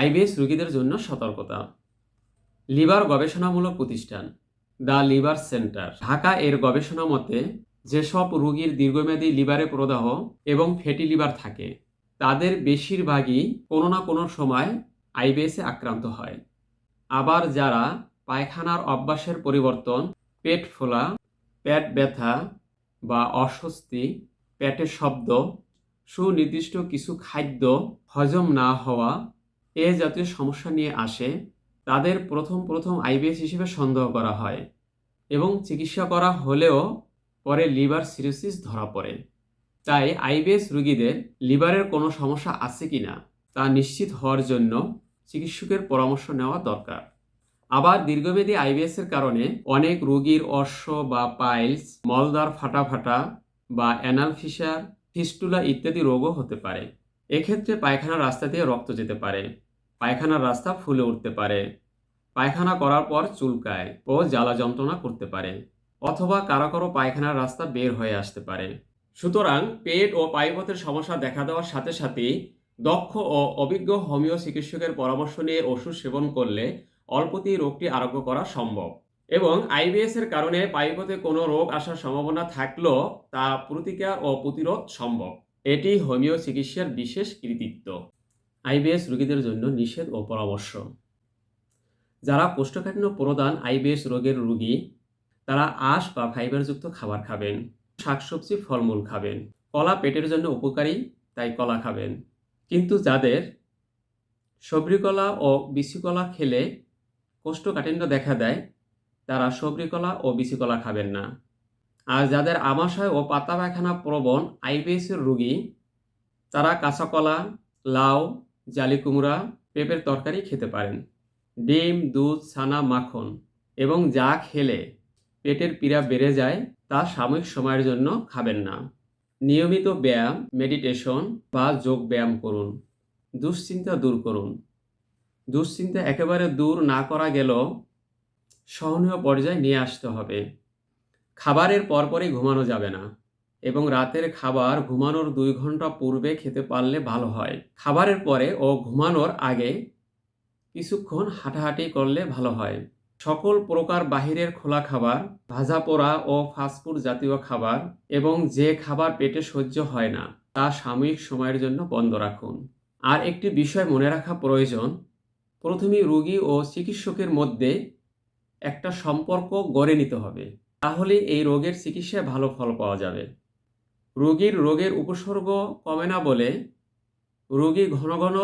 IBS রোগীদের জন্য সতর্কতা। লিভার গবেষণামূলক প্রতিষ্ঠান, দ্য লিভার সেন্টার। ঢাকা এর গবেষণা মতে, যেসব রোগীর দীর্ঘমেয়াদী লিভারে প্রদাহ এবং ফ্যাটি লিভার থাকে, তাদের বেশিরভাগই কোনো না কোনো সময় আইবিএসে আক্রান্ত হয়। আবার যারা পায়খানার অভ্যাসের পরিবর্তন, পেট ফোলা, পেট ব্যথা বা অস্বস্তি পেটের শব্দ, সুনির্দিষ্ট কিছু খাদ্য হজম না হওয়া এ জাতীয় সমস্যা নিয়ে আসে, তাদের প্রথম প্রথম আইবিএস হিসেবে সন্দেহ করা হয় এবং চিকিৎসা করা হলেও পরে লিভার সিরোসিস ধরা পড়ে। তাই আইবিএস রুগীদের লিভারের কোনো সমস্যা আছে কি না তা নিশ্চিত হওয়ার জন্য চিকিৎসকের পরামর্শ নেওয়া দরকার। আবার দীর্ঘমেয়াদী আইবিএসের কারণে অনেক রোগীর অশ্ব বা পাইলস মলদার ফাটা ফাটা বা অ্যানাল ফিসার, ফিস্টুলা ইত্যাদি রোগও হতে পারে। এক্ষেত্রে পায়খানার রাস্তা দিয়ে রক্ত যেতে পারে। পায়খানার রাস্তা ফুলে উঠতে পারে। পায়খানা করার পর চুলকায় ও জ্বালা যন্ত্রণা করতে পারে অথবা কারও কারও পায়খানার রাস্তা বের হয়ে আসতে পারে। সুতরাং পেট ও পায়ুপথের সমস্যা দেখা দেওয়ার সাথে সাথেই দক্ষ ও অভিজ্ঞ হোমিও চিকিৎসকের পরামর্শ নিয়ে ওষুধ সেবন করলে অল্পতেই রোগটি আরোগ্য করা সম্ভব। এবং আইবিএস এর কারণে পায়ুপথে কোনো রোগ আসার সম্ভাবনা থাকলেও তা প্রতিকার ও প্রতিরোধ সম্ভব। এটি হোমিও চিকিৎসার বিশেষ কৃতিত্ব। আইবিএস রোগীদের জন্য নিষেধ ও পরামর্শ। যারা কোষ্ঠকাঠিন্য প্রদান আইবিএস রোগের রোগী, তারা আঁশ বা ফাইবারযুক্ত খাবার খাবেন, শাকসবজি, ফলমূল খাবেন, কলা পেটের জন্য উপকারী, তাই কলা খাবেন। কিন্তু যাদের সবরি কলা ও বিসি কলা খেলে কোষ্ঠকাঠিন্য দেখা দেয়, তারা সবরি কলা ও বিসি কলা খাবেন না। আর যাদের আমাশয় ও পাতা পায়খানা প্রবণ আইবিএসের রোগী, তারা কাঁচা কলা, লাউ জালি কুমড়া, পেঁপের তরকারি খেতে পারেন। ডিম, দুধ, ছানা, মাখন এবং যা খেলে পেটের পীড়া বেড়ে যায় তা সাময়িক সময়ের জন্য খাবেন না। নিয়মিত ব্যায়াম মেডিটেশন বা যোগ ব্যায়াম করুন। দুশ্চিন্তা দূর করুন। দুশ্চিন্তা একেবারে দূর না করা গেলেও সহনীয় পর্যায়ে নিয়ে আসতে হবে। খাবারের পরপরই ঘুমানো যাবে না। এবং রাতের খাবার ঘুমানোর দুই ঘণ্টা পূর্বে খেতে পারলে ভালো হয়। খাবারের পরে ও ঘুমানোর আগে কিছুক্ষণ হাঁটাহাঁটি করলে ভালো হয়। সকল প্রকার বাহিরের খোলা খাবার, ভাজা পোড়া ও ফাস্টফুড জাতীয় খাবার এবং যে খাবার পেটে সহ্য হয় না, তা সাময়িক সময়ের জন্য বন্ধ রাখুন। আর একটি বিষয় মনে রাখা প্রয়োজন প্রথমে রোগী ও চিকিৎসকের মধ্যে একটা সম্পর্ক গড়ে নিতে হবে। তাহলে এই রোগের চিকিৎসায় ভালো ফল পাওয়া যাবে। রোগীর রোগের উপসর্গ কমে না বলে রোগী ঘন ঘন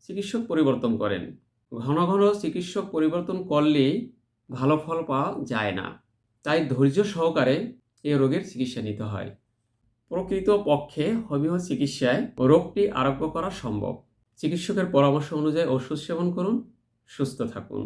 চিকিৎসক পরিবর্তন করেন। ঘন ঘন চিকিৎসক পরিবর্তন করলেই ভালো ফল পাওয়া যায় না। তাই ধৈর্য সহকারে এই রোগের চিকিৎসা নিতে হয়। প্রকৃত পক্ষে হোমিও চিকিৎসায় রোগটি আরোগ্য করা সম্ভব। চিকিৎসকের পরামর্শ অনুযায়ী ওষুধ সেবন করুন, সুস্থ থাকুন।